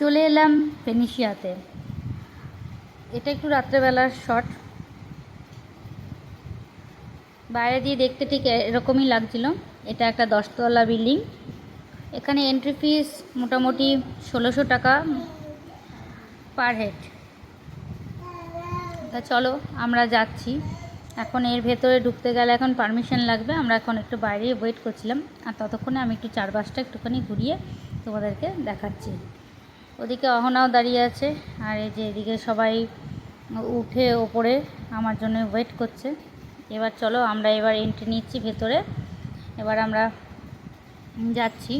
চলে এলাম ফেনিশিয়াতে। এটা একটু রাত্রেবেলার শট বাইরে দিয়ে দেখতে ঠিক এরকমই লাগছিল। এটা একটা দশতলা বিল্ডিং। এখানে এন্ট্রি ফিস মোটামুটি ষোলোশো টাকা পার হেড তা চলো, আমরা যাচ্ছি। এখন এর ভেতরে ঢুকতে গেলে এখন পারমিশন লাগবে। আমরা এখন একটু বাইরে ওয়েট করছিলাম। আর ততক্ষণে আমি একটু চারপাশটা একটুখানি ঘুরিয়ে তোমাদেরকে দেখাচ্ছি। ওদিকে অহনাও দাঁড়িয়ে আছে, আর এই যে এদিকে সবাই উঠে ওপরে, আমার জন্য ওয়েট করছে। এবার চলো আমরা এবার এন্ট্রি নিচ্ছি ভেতরে। এবার আমরা যাচ্ছি।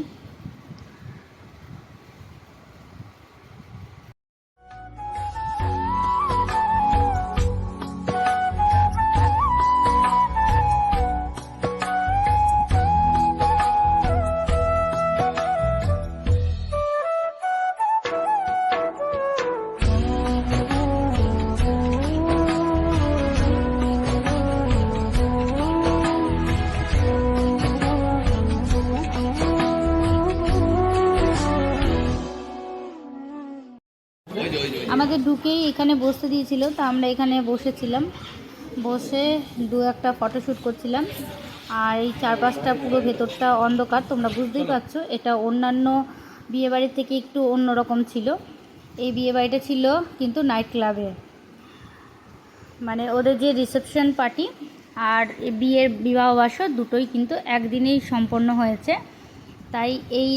আমাদের ঢুকেই এখানে বসতে দিয়েছিল, তা আমরা এখানে বসেছিলাম। বসে দু একটা ফটোশ্যুট করছিলাম। আর এই চারপাশটা পুরো ভেতরটা অন্ধকার, তোমরা বুঝতেই পারছ। এটা অন্যান্য বিয়েবাড়ির থেকে একটু অন্যরকম ছিল। এই বিয়েবাড়িটা ছিল কিন্তু নাইট ক্লাবে। মানে ওদের যে রিসেপশন পার্টি আর বিয়ের বিবাহবাসর দুটোই কিন্তু একদিনেই সম্পন্ন হয়েছে। তাই এই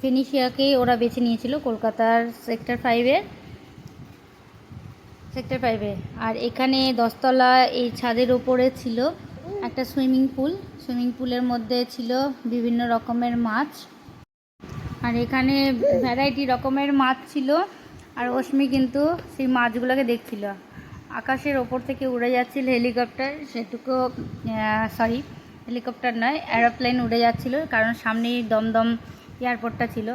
ফেনিশিয়াকে ওরা বেছে নিয়েছিল কলকাতার সেক্টর ফাইভের সেক্টর ফাইভে আর এখানে দশতলা এই ছাদের ওপরে ছিল একটা সুইমিং পুল। সুইমিং পুলের মধ্যে ছিল বিভিন্ন রকমের মাছ। আর এখানে ভ্যারাইটি রকমের মাছ ছিল। আর অশ্মি কিন্তু সেই মাছগুলোকে দেখছিল। আকাশের ওপর থেকে উড়ে যাচ্ছিল হেলিকপ্টার সেটুকু সরি হেলিকপ্টার নয় অ্যারোপ্লেন উড়ে যাচ্ছিল কারণ সামনেই দমদম এয়ারপোর্টটা ছিল।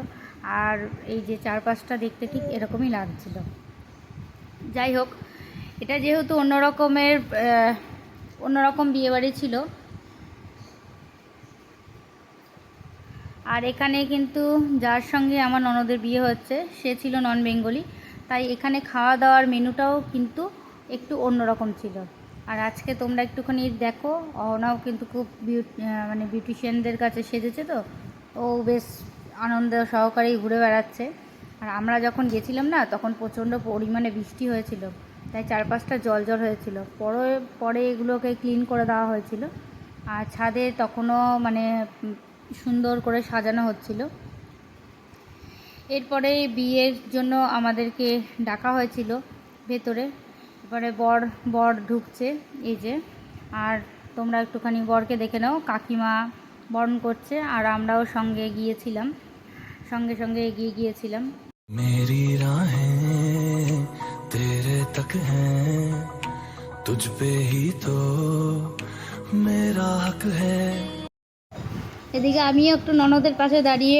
আর এই যে চারপাশটা দেখতে ঠিক এরকমই লাগছিল। যাই হোক, এটা যেহেতু অন্য রকমের অন্যরকম বিয়েবাড়ি ছিল। আর এখানে কিন্তু যার সঙ্গে আমার ননদের বিয়ে হচ্ছে, সে ছিল নন বেঙ্গলি তাই এখানে খাওয়া দাওয়ার মেনুটাও কিন্তু একটু অন্যরকম ছিল। আর আজকে তোমরা একটুখানি দেখো, অনাও কিন্তু খুব মানে বিউটিশিয়ানদের কাছে সেজেছে তো, ও বেশ আনন্দ সহকারেই ঘুরে বেড়াচ্ছে। আর আমরা যখন গেছিলাম না, তখন প্রচণ্ড পরিমাণে বৃষ্টি হয়েছিল। তাই চারপাশটা জল জল হয়েছিল। পরে পরে এগুলোকে ক্লিন করে দেওয়া হয়েছিল। আর ছাদে তখনও মানে সুন্দর করে সাজানো হচ্ছিল। এরপরে বিয়ের জন্য আমাদেরকে ডাকা হয়েছিল ভেতরে। এবারে বর বর ঢুকছে, এই যে। আর তোমরা একটুখানি বরকে দেখে নাও, কাকিমা বরণ করছে, আর আমরাও সঙ্গে গিয়েছিলাম। সঙ্গে সঙ্গে এগিয়ে গিয়েছিলাম। মেরি তেরে তক হ্যাঁ তুঝ পে হি তো মেরা হক এদিকে আমিও একটু ননদের পাশে দাঁড়িয়ে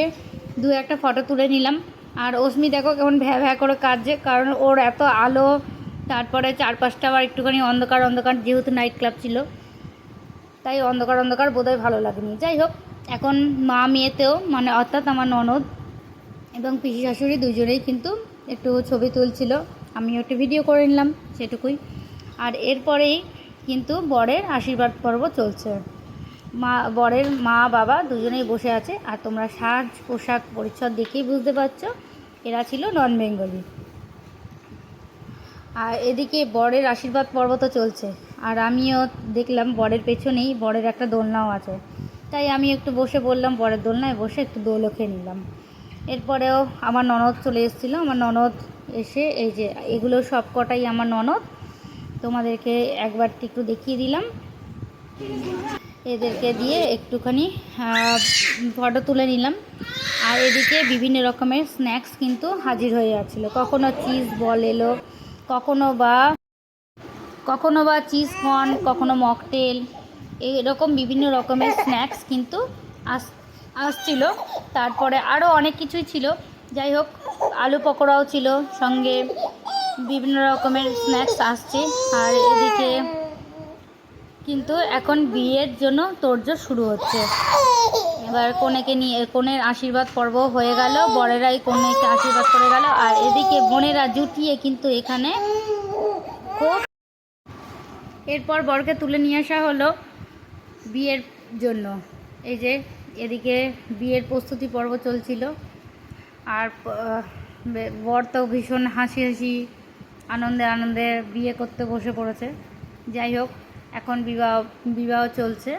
দু একটা ফটো তুলে নিলাম। আর অশ্মি দেখো কেমন ভ্যা ভ্যা করে কাঁদছে কারণ ওর এত আলো তারপরে চারপাশটা আবার একটুখানি অন্ধকার অন্ধকার যেহেতু নাইট ক্লাব ছিল তাই অন্ধকার অন্ধকার বোধহয় ভালো লাগেনি। যাই হোক এখন মা মেয়েতেও মানে অর্থাৎ আমার ননদ এবং পিসি শাশুড়ি দুজনেই কিন্তু একটু ছবি তুলছিল। আমিও একটু ভিডিও করে নিলাম সেটুকুই। আর এরপরেই কিন্তু বরের আশীর্বাদ পর্ব চলছে। মা, বরের মা, বাবা দুজনেই বসে আছে। আর তোমরা সাজ, পোশাক, পরিচ্ছদ দেখেই বুঝতে পারছ, এরা ছিল নন বেঙ্গলি আর এদিকে বরের আশীর্বাদ পর্ব তো চলছে। আর আমিও দেখলাম বরের পেছনেই বরের একটা দোলনাও আছে। তাই আমি একটু বসে বললাম বরের দোলনায় বসে একটু দোলও খেয়ে নিলাম। এরপরেও আমার ননদ চলে এসেছিল। আমার ননদ এসে এই যে এগুলো সব কটাই আমার ননদ। তোমাদেরকে একবার একটু দেখিয়ে দিলাম। এদেরকে দিয়ে একটুখানি ফটো তুলে নিলাম। আর এদিকে বিভিন্ন রকমের স্ন্যাক্স কিন্তু হাজির হয়ে যাচ্ছিল কখনো চিজ বল এলো, কখনো বা কখনো বা চিজ কর্ন, কখনো মকটেল এরকম বিভিন্ন রকমের স্ন্যাক্স কিন্তু আস আসছিল। তারপরে আরও অনেক কিছুই ছিল। যাই হোক, আলু পকোড়াও ছিল, সঙ্গে বিভিন্ন রকমের স্ন্যাক্স আসছে। আর এদিকে কিন্তু এখন বিয়ের জন্য তোড়জোড় শুরু হচ্ছে। এবার এবার কনেকে নিয়ে, কনের আশীর্বাদ পর্ব হয়ে গেল। বরেরাই কনেকে আশীর্বাদ করে গেল। আর এদিকে বোনেরা জুটিয়ে কিন্তু এখানে খুব এরপর বরকে তুলে নিয়ে আসা হলো। বিয়ের জন্য। এই যে এদিকে বিয়ের প্রস্তুতি পর্ব চলছিল। আর বর তো ভীষণ হাসি হাসি, আনন্দে আনন্দে বিয়ে করতে বসে পড়েছে। যাই হোক, এখন বিবাহ বিবাহ চলছে।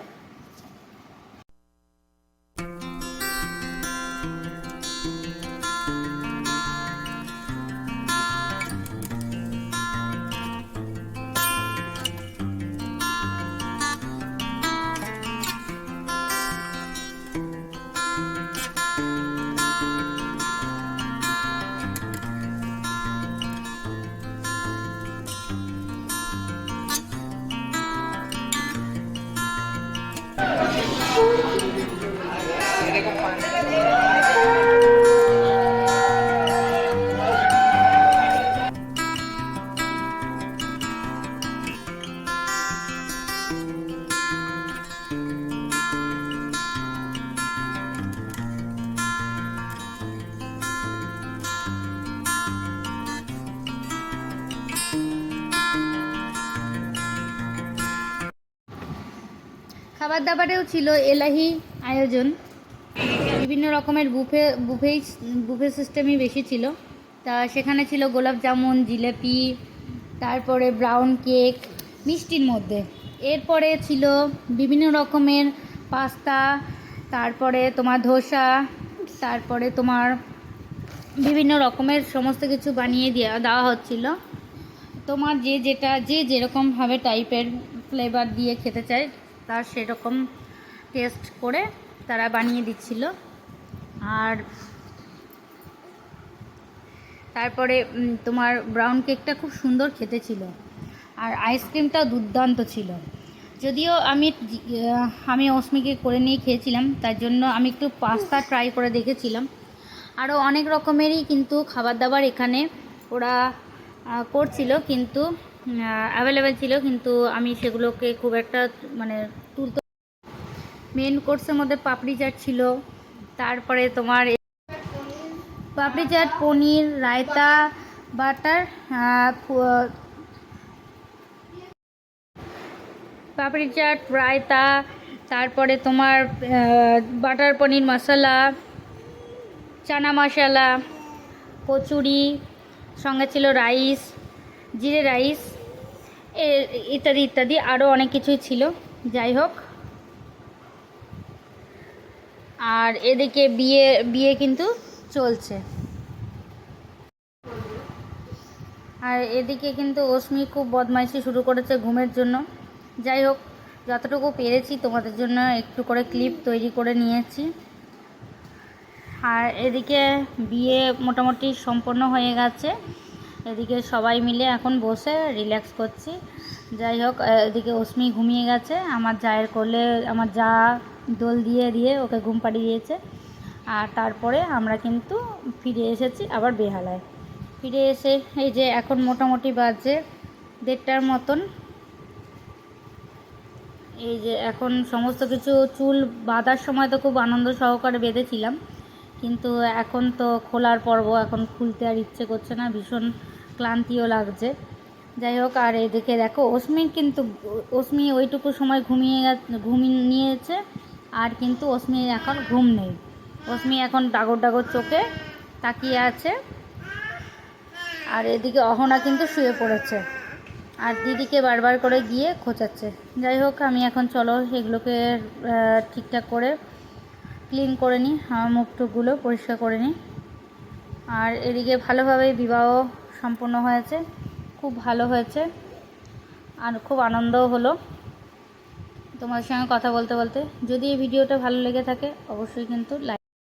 খাবার দাবারেও ছিল এলাহি আয়োজন। বিভিন্ন রকমের বুফে বুফেই বুফে সিস্টেমই বেশি ছিল। তা সেখানে ছিল গোলাপ জামুন, জিলেপি, তারপরে ব্রাউন কেক মিষ্টির মধ্যে। এরপরে ছিল বিভিন্ন রকমের পাস্তা, তারপরে তোমার ধোসা, তারপরে তোমার বিভিন্ন রকমের সমস্ত কিছু বানিয়ে দেওয়া দেওয়া হচ্ছিল। তোমার যে যেটা, যে যেরকমভাবে টাইপের ফ্লেভার দিয়ে খেতে চায় তার সেরকম টেস্ট করে তারা বানিয়ে দিচ্ছিল। আর তারপরে তোমার ব্রাউন কেকটা খুব সুন্দর খেতে ছিল। আর আইসক্রিমটা দুর্দান্ত ছিল। যদিও আমি আমি অস্মিকে করে নিয়ে খেয়েছিলাম তার জন্য আমি একটু পাস্তা ট্রাই করে দেখেছিলাম। আরও অনেক রকমেরই কিন্তু খাবার দাবার এখানে ওরা করছিল কিন্তু অ্যাভেলেবেল ছিল, কিন্তু আমি সেগুলোকে খুব একটা মানে তুলতে মেন কোর্সের মধ্যে পাপড়ি চাট ছিল, তারপরে তোমার পাপড়ি চাট, পনির, রায়তা, বাটার পাপড়ি চাট, রায়তা, তারপরে তোমার বাটার, পনির মশলা, চানা মশলা, কচুরি, সঙ্গে ছিল রাইস, জিরে রাইস ইত্যাদি ইত্যাদি আরও অনেক কিছুই ছিল। যাই হোক। আর এদিকে বিয়ে বিয়ে কিন্তু চলছে। আর এদিকে কিন্তু অশ্মি খুব বদমাইশি শুরু করেছে ঘুমের জন্য। যাই হোক, যতটুকু পেরেছি তোমাদের জন্য একটু করে ক্লিপ তৈরি করে নিয়েছি। আর এদিকে বিয়ে মোটামুটি সম্পন্ন হয়ে গেছে। এদিকে সবাই মিলে এখন বসে রিল্যাক্স করছি। যাই হোক এদিকে অশ্মি ঘুমিয়ে গেছে। আমার জায়ের কোলে, আমার যা দোল দিয়ে দিয়ে ওকে ঘুম পাড়িয়ে দিয়েছে আর তারপরে আমরা কিন্তু ফিরে এসেছি আবার বেহালায়। ফিরে এসে এই যে এখন মোটামুটি বাজে দেড়টার মতন। এই যে এখন সমস্ত কিছু চুল বাঁধার সময় তো খুব আনন্দ সহকারে বেঁধেছিলাম। কিন্তু এখন তো খোলার পর্ব এখন খুলতে আর ইচ্ছে করছে না, ভীষণ ক্লান্তিও লাগছে। যাই হোক আর এদিকে দেখো অশ্মি কিন্তু অশ্মি ওইটুকু সময় ঘুমিয়ে ঘুমিয়ে নিয়েছে আর কিন্তু অশ্মির এখন ঘুম নেই। অশ্মি এখন ডাগর ডাগর চোখে তাকিয়ে আছে। আর এদিকে অহনা কিন্তু শুয়ে পড়েছে। আর দিদিকে বারবার করে গিয়ে খোঁচাচ্ছে। যাই হোক আমি এখন চলো এগুলোকে আহ, ঠিকঠাক করে ক্লিন করে নিই। আমার মুখ টুকগুলো পরিষ্কার করে নিই। আর এদিকে ভালোভাবে বিবাহ সম্পূর্ণ হয়েছে, খুব ভালো হয়েছে আর খুব আনন্দও হলো। তোমাদের সঙ্গে কথা বলতে বলতে যদি এই ভিডিওটা ভালো লেগে থাকে, অবশ্যই কিন্তু লাইক